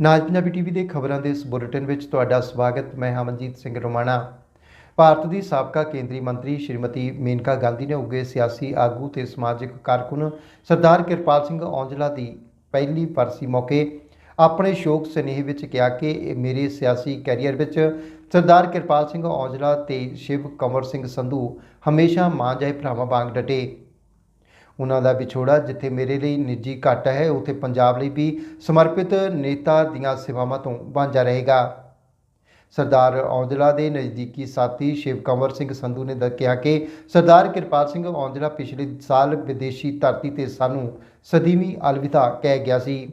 ਨਾਜ Punjabi TV ਦੇ ਖਬਰਾਂ ਦੇ ਇਸ ਬੁਲੇਟਿਨ ਵਿੱਚ ਤੁਹਾਡਾ ਸਵਾਗਤ। ਮੈਂ ਹਮਨਜੀਤ ਸਿੰਘ ਰੋਮਾਣਾ। ਭਾਰਤ ਦੀ ਸਾਬਕਾ ਕੇਂਦਰੀ ਮੰਤਰੀ ਸ਼੍ਰੀਮਤੀ ਮੇਨਕਾ ਗਾਂਧੀ ਨੇ ਉੱਗੇ ਸਿਆਸੀ ਆਗੂ ਤੇ ਸਮਾਜਿਕ ਕਾਰਕੁਨ ਸਰਦਾਰ ਕਿਰਪਾਲ ਸਿੰਘ ਔਂਜਲਾ ਦੀ ਪਹਿਲੀ ਬਰਸੀ ਮੌਕੇ ਆਪਣੇ ਸ਼ੋਕ ਸੁਨੇਹੇ ਵਿੱਚ ਕਿਹਾ ਕਿ ਮੇਰੇ ਸਿਆਸੀ ਕੈਰੀਅਰ ਵਿੱਚ ਸਰਦਾਰ ਕਿਰਪਾਲ ਸਿੰਘ ਔਜਲਾ ਤੇ ਸ਼ਿਵ ਕੰਵਰ ਸਿੰਘ ਸੰਧੂ ਹਮੇਸ਼ਾ ਮਾਂ ਜਾਏ ਭਰਾਵਾਂ ਵਾਂਗ ਡਟੇ। ਉਹਨਾਂ ਦਾ ਵਿਛੋੜਾ, ਜਿੱਥੇ ਮੇਰੇ ਲਈ ਨਿੱਜੀ ਘਾਟ ਹੈ, ਉੱਥੇ ਪੰਜਾਬ ਲਈ ਵੀ ਸਮਰਪਿਤ ਨੇਤਾ ਦੀਆਂ ਸੇਵਾਵਾਂ ਤੋਂ ਵਾਂਝਾ ਰਹੇਗਾ। ਸਰਦਾਰ ਔਜਲਾ ਦੇ ਨਜ਼ਦੀਕੀ ਸਾਥੀ ਸ਼ਿਵ ਕੰਵਰ ਸਿੰਘ ਸੰਧੂ ਨੇ ਦ- ਕਿਹਾ ਕਿ ਸਰਦਾਰ ਕਿਰਪਾਲ ਸਿੰਘ ਔਂਜਲਾ ਪਿਛਲੇ ਸਾਲ ਵਿਦੇਸ਼ੀ ਧਰਤੀ ਤੇ ਸਾਨੂੰ ਸਦੀਵੀ ਅਲਵਿਦਾ ਕਹਿ ਗਿਆ ਸੀ।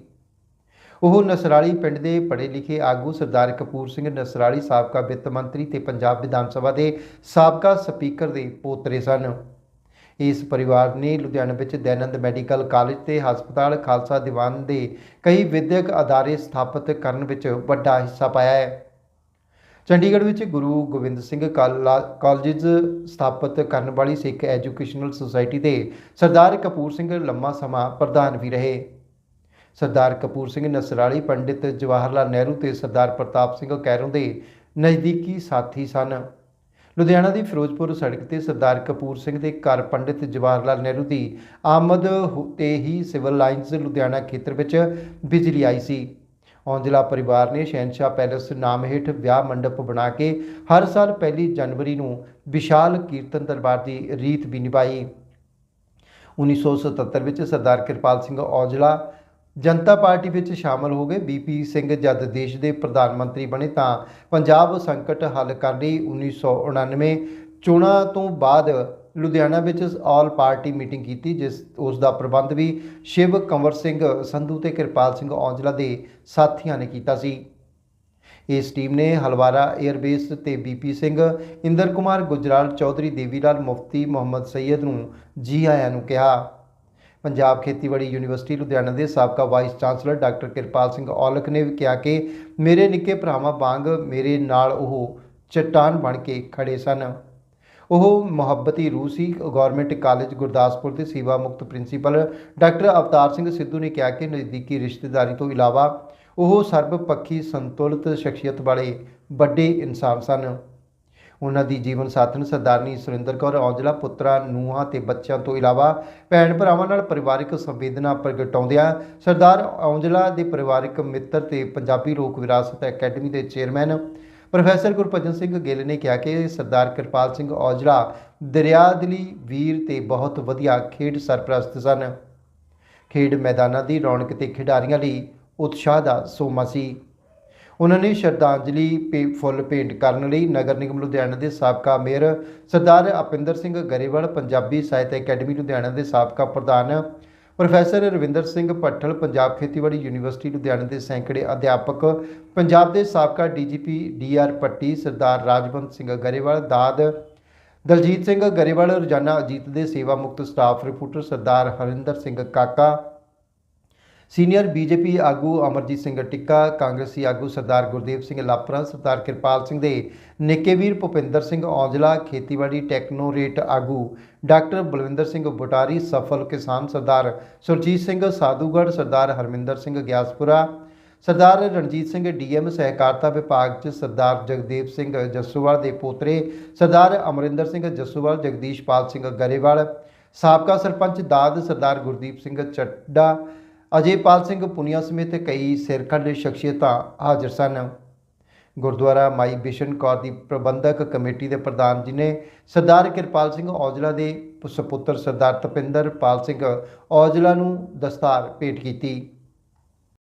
ਉਹ ਨਸਰਾਲੀ ਪਿੰਡ ਦੇ ਪੜ੍ਹੇ ਲਿਖੇ ਆਗੂ ਸਰਦਾਰ ਕਪੂਰ ਸਿੰਘ ਨਸਰਾਲੀ ਸਾਬਕਾ ਵਿੱਤ ਮੰਤਰੀ ਤੇ ਪੰਜਾਬ ਵਿਧਾਨ ਸਭਾ ਦੇ ਸਾਬਕਾ ਸਪੀਕਰ ਦੇ ਪੋਤਰੇ ਸਨ। ਇਸ ਪਰਿਵਾਰ ਨੇ ਲੁਧਿਆਣਾ ਵਿੱਚ ਦੈਨੰਦ ਮੈਡੀਕਲ ਕਾਲਜ ਤੇ ਹਸਪਤਾਲ ਖਾਲਸਾ ਦੀਵਾਨ ਦੇ ਕਈ ਵਿਦਿਅਕ ਅਦਾਰੇ ਸਥਾਪਿਤ ਕਰਨ ਵਿੱਚ ਵੱਡਾ ਹਿੱਸਾ ਪਾਇਆ ਹੈ। ਚੰਡੀਗੜ੍ਹ ਵਿੱਚ ਗੁਰੂ ਗੋਬਿੰਦ ਸਿੰਘ ਕਾਲਾ- ਕਾਲਜਸ ਸਥਾਪਿਤ ਕਰਨ ਵਾਲੀ ਸਿੱਖ ਐਜੂਕੇਸ਼ਨਲ ਸੁਸਾਇਟੀ ਦੇ ਸਰਦਾਰ ਕਪੂਰ ਸਿੰਘ ਲੰਮਾ ਸਮਾਂ ਪ੍ਰਧਾਨ ਵੀ ਰਹੇ। ਸਰਦਾਰ ਕਪੂਰ ਸਿੰਘ ਨਸਰਾਲੀ ਪੰਡਿਤ ਜਵਾਹਰ ਲਾਲ ਨਹਿਰੂ ਤੇ ਸਰਦਾਰ ਪ੍ਰਤਾਪ ਸਿੰਘ ਕੈਰੋਂ ਦੇ ਨਜ਼ਦੀਕੀ ਸਾਥੀ ਸਨ। ਲੁਧਿਆਣਾ ਦੀ ਫਿਰੋਜ਼ਪੁਰ ਸੜਕ ਤੇ ਸਰਦਾਰ ਕਪੂਰ ਸਿੰਘ ਦੇ ਘਰ ਪੰਡਿਤ ਜਵਾਹਰ ਲਾਲ ਨਹਿਰੂ ਦੀ ਆਮਦ ਤੇ ਹੀ ਸਿਵਲ ਲਾਈਨਸ ਲੁਧਿਆਣਾ ਖੇਤਰ ਵਿੱਚ ਬਿਜਲੀ ਆਈ ਸੀ। ਔਂਜਲਾ ਪਰਿਵਾਰ ਨੇ ਸ਼ਹਿਨशाह ਪੈਲੇਸ ਨਾਮ ਹੇਠ ਵਿਆਹ ਮੰਡਪ ਬਣਾ ਕੇ ਹਰ ਸਾਲ ਪਹਿਲੀ ਜਨਵਰੀ ਨੂੰ ਵਿਸ਼ਾਲ ਕੀਰਤਨ ਦਰਬਾਰ ਦੀ ਰੀਤ ਵੀ ਨਿਭਾਈ। 1977 ਵਿੱਚ ਸਰਦਾਰ ਕਿਰਪਾਲ ਸਿੰਘ ਔਜਲਾ ਜਨਤਾ ਪਾਰਟੀ ਵਿੱਚ ਸ਼ਾਮਲ ਹੋ ਗਏ। ਬੀਪੀ ਸਿੰਘ ਜਦ ਦੇਸ਼ ਦੇ ਪ੍ਰਧਾਨ ਮੰਤਰੀ ਬਣੇ ਤਾਂ ਪੰਜਾਬ ਸੰਕਟ ਹੱਲ ਕਰਨ ਲਈ। 1999 ਚੋਣਾਂ ਤੋਂ ਬਾਅਦ ਲੁਧਿਆਣਾ ਵਿੱਚ ਆਲ ਪਾਰਟੀ ਮੀਟਿੰਗ ਕੀਤੀ, ਜਿਸ, ਉਸ ਦਾ ਪ੍ਰਬੰਧ ਵੀ ਸ਼ਿਵ ਕੰਵਰ ਸਿੰਘ, ਸੰਧੂ ਤੇ ਕਿਰਪਾਲ ਸਿੰਘ ਔਂਜਲਾ ਦੇ ਸਾਥੀਆਂ ਨੇ ਕੀਤਾ ਸੀ। ਇਸ ਟੀਮ ਨੇ ਹਲਵਾਰਾ 에ਅਰਬੇਸ ਤੇ ਬੀਪੀ ਸਿੰਘ, ਇੰਦਰ ਕੁਮਾਰ ਗੁਜਰਾਲ, ਚੌਧਰੀ ਦੇਵੀਲਾਲ ਮੁਫਤੀ, ਮੁਹੰਮਦ ਸੈਯਦ ਨੂੰ ਜੀ ਆਇਆਂ ਨੂੰ ਕਿਹਾ। ਪੰਜਾਬ ਖੇਤੀਬਾੜੀ ਯੂਨੀਵਰਸਿਟੀ ਲੁਧਿਆਣਾ ਦੇ ਸਾਬਕਾ vice chancellor doctor Kirpal Singh Aulakh ਨੇ ਵੀ ਕਿਹਾ ਕਿ ਮੇਰੇ ਨਿੱਕੇ ਭਰਾਵਾਂ ਵਾਂਗ ਮੇਰੇ ਨਾਲ ਉਹ ਚਟਾਨ ਬਣ ਕੇ ਖੜੇ ਸਨ। ਉਹ ਮੁਹੱਬਤੀ ਰੂਸੀ ਗਵਰਨਮੈਂਟ ਕਾਲਜ ਗੁਰਦਾਸਪੁਰ ਦੇ ਸੇਵਾ ਮੁਕਤ ਪ੍ਰਿੰਸੀਪਲ ਡਾਕਟਰ ਅਵਤਾਰ ਸਿੰਘ ਸਿੱਧੂ ਨੇ ਕਿਹਾ ਕਿ ਨਜ਼ਦੀਕੀ ਰਿਸ਼ਤੇਦਾਰੀ ਤੋਂ ਇਲਾਵਾ ਉਹ ਸਰਬਪੱਖੀ ਸੰਤੁਲਿਤ ਸ਼ਖਸੀਅਤ ਵਾਲੇ ਵੱਡੇ ਇਨਸਾਨ ਸਨ। ਉਹਨਾਂ ਦੀ ਜੀਵਨ ਸਾਥਣ ਸਰਦਾਰਨੀ ਸੁਰਿੰਦਰ ਕੌਰ ਔਜਲਾ ਪੁੱਤਰਾਂ ਨੂੰਹਾਂ ਤੇ ਬੱਚਿਆਂ ਤੋਂ ਇਲਾਵਾ ਭੈਣ ਭਰਾਵਾਂ ਨਾਲ ਪਰਿਵਾਰਕ ਸੰਵੇਦਨਾ ਪ੍ਰਗਟਾਉਂਦਿਆਂ ਸਰਦਾਰ ਔਜਲਾ ਦੇ ਪਰਿਵਾਰਕ ਮਿੱਤਰ ਤੇ ਪੰਜਾਬੀ ਲੋਕ ਵਿਰਾਸਤ ਅਕੈਡਮੀ ਦੇ ਚੇਅਰਮੈਨ ਪ੍ਰੋਫੈਸਰ ਗੁਰਭਜਨ ਸਿੰਘ ਗਿੱਲ ਨੇ ਕਿਹਾ ਕਿ ਸਰਦਾਰ ਕਿਰਪਾਲ ਸਿੰਘ ਔਜਲਾ ਦਰਿਆਦਲੀ ਵੀਰ ਤੇ ਬਹੁਤ ਵਧੀਆ ਖੇਡ ਸਰਪ੍ਰਸਤ ਸਨ। ਖੇਡ ਮੈਦਾਨਾਂ ਦੀ ਰੌਣਕ ਤੇ ਖਿਡਾਰੀਆਂ ਲਈ ਉਤਸ਼ਾਹ ਦਾ ਸੋਮਾ ਸੀ। ਉਹਨਾਂ ਨੇ ਸ਼ਰਧਾਂਜਲੀ ਪੇ, ਫੁੱਲ ਭੇਂਟ ਕਰਨ ਲਈ ਨਗਰ ਨਿਗਮ ਲੁਧਿਆਣਾ ਦੇ ਸਾਬਕਾ ਮੇਅਰ ਸਰਦਾਰ ਅਪਿੰਦਰ ਸਿੰਘ ਗਰੇਵਾਲ, ਪੰਜਾਬੀ ਸਾਹਿਤ ਅਕੈਡਮੀ ਲੁਧਿਆਣਾ ਦੇ ਸਾਬਕਾ ਪ੍ਰਧਾਨ ਪ੍ਰੋਫੈਸਰ ਰਵਿੰਦਰ ਸਿੰਘ ਭੱਠਲ, ਪੰਜਾਬ ਖੇਤੀਬਾੜੀ ਯੂਨੀਵਰਸਿਟੀ ਲੁਧਿਆਣਾ ਦੇ ਸੈਂਕੜੇ ਅਧਿਆਪਕ, ਪੰਜਾਬ ਦੇ ਸਾਬਕਾ DGP D R Patti, Sardar Rajwant Singh Grewal, ਦਾਦ Daljit Singh Grewal, ਰੋਜ਼ਾਨਾ ਅਜੀਤ ਦੇ ਸੇਵਾ ਮੁਕਤ staff reporter Sardar Harinder Singh Kaka senior BJP ਆਗੂ ਅਮਰਜੀਤ ਸਿੰਘ ਟਿੱਕਾ, ਕਾਂਗਰਸੀ ਆਗੂ ਸਰਦਾਰ ਗੁਰਦੇਵ ਸਿੰਘ ਲਾਪਰਾ, ਸਰਦਾਰ ਕਿਰਪਾਲ ਸਿੰਘ ਦੇ ਨਿੱਕੇ ਵੀਰ ਭੁਪਿੰਦਰ ਸਿੰਘ ਔਜਲਾ, ਖੇਤੀਬਾੜੀ ਟੈਕਨੋਰੇਟ ਆਗੂ ਡਾਕਟਰ ਬਲਵਿੰਦਰ ਸਿੰਘ ਬੁਟਾਰੀ, ਸਫਲ ਕਿਸਾਨ ਸਰਦਾਰ ਸੁਰਜੀਤ ਸਿੰਘ ਸਾਧੂਗੜ੍ਹ, ਸਰਦਾਰ ਹਰਮਿੰਦਰ ਸਿੰਘ ਗਿਆਸਪੁਰਾ, ਸਰਦਾਰ ਰਣਜੀਤ ਸਿੰਘ ਡੀਐਮ, ਸਹਿਕਾਰਤਾ ਵਿਭਾਗ ਚ ਸਰਦਾਰ ਜਗਦੇਵ ਸਿੰਘ ਜੱਸੂਵਾਲ ਦੇ ਪੋਤਰੇ, ਸਰਦਾਰ ਅਮਰਿੰਦਰ ਸਿੰਘ ਜੱਸੂਵਾਲ ਜਗਦੀਸ਼ਪਾਲ ਸਿੰਘ ਗਰੇਵਾਲ, ਸਾਬਕਾ ਸਰਪੰਚ ਦਾਦ ਸਰਦਾਰ ਗੁਰਦੀਪ ਸਿੰਘ ਚੱਡਾ ਅਜੇਪਾਲ ਸਿੰਘ ਪੁਨੀਆ ਸਮੇਤ ਕਈ ਸਿਰਕੱਢ ਸ਼ਖਸੀਅਤਾਂ ਹਾਜ਼ਰ ਸਨ। ਗੁਰਦੁਆਰਾ ਮਾਈ ਬਿਸ਼ਨ ਕੌਰ ਦੀ ਪ੍ਰਬੰਧਕ ਕਮੇਟੀ ਦੇ ਪ੍ਰਧਾਨ ਜੀ ਨੇ ਸਰਦਾਰ ਕਿਰਪਾਲ ਸਿੰਘ ਔਜਲਾ ਦੇ ਸੁਪੁੱਤਰ ਸਰਦਾਰ ਤਪਿੰਦਰ ਪਾਲ ਸਿੰਘ ਔਜਲਾ ਨੂੰ ਦਸਤਾਰ ਭੇਟ ਕੀਤੀ।